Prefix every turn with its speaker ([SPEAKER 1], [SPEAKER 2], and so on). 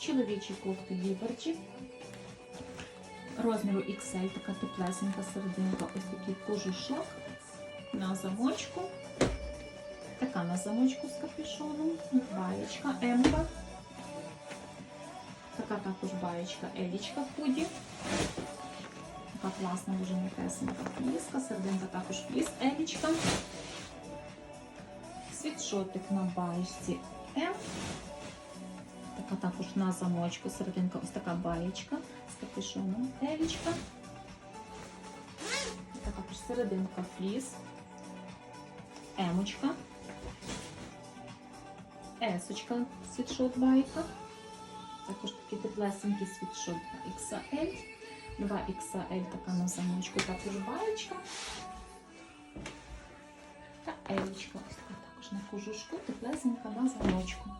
[SPEAKER 1] чоловічі кофти Liberty. Розміру XL, така теплесенька серединка, ось такий кожушок на замочку. Така на замочку з капюшоном, баєчка, М-ка. Така також баєчка, елічка худі. Така класна, дуже м'якесенька фліска, серединка також фліс, елічка. Світшотик на баєчці М. Така також на замочку, серединка ось така баєчка з капюшоном, елічка. Така також серединка фліс, емочка. Есочка, світшот байка. Також такий теплесенький світшот XL. 2XL така на замочку, також баєчка. Та елічка ось така також на кожушку, теплесенька на замочку.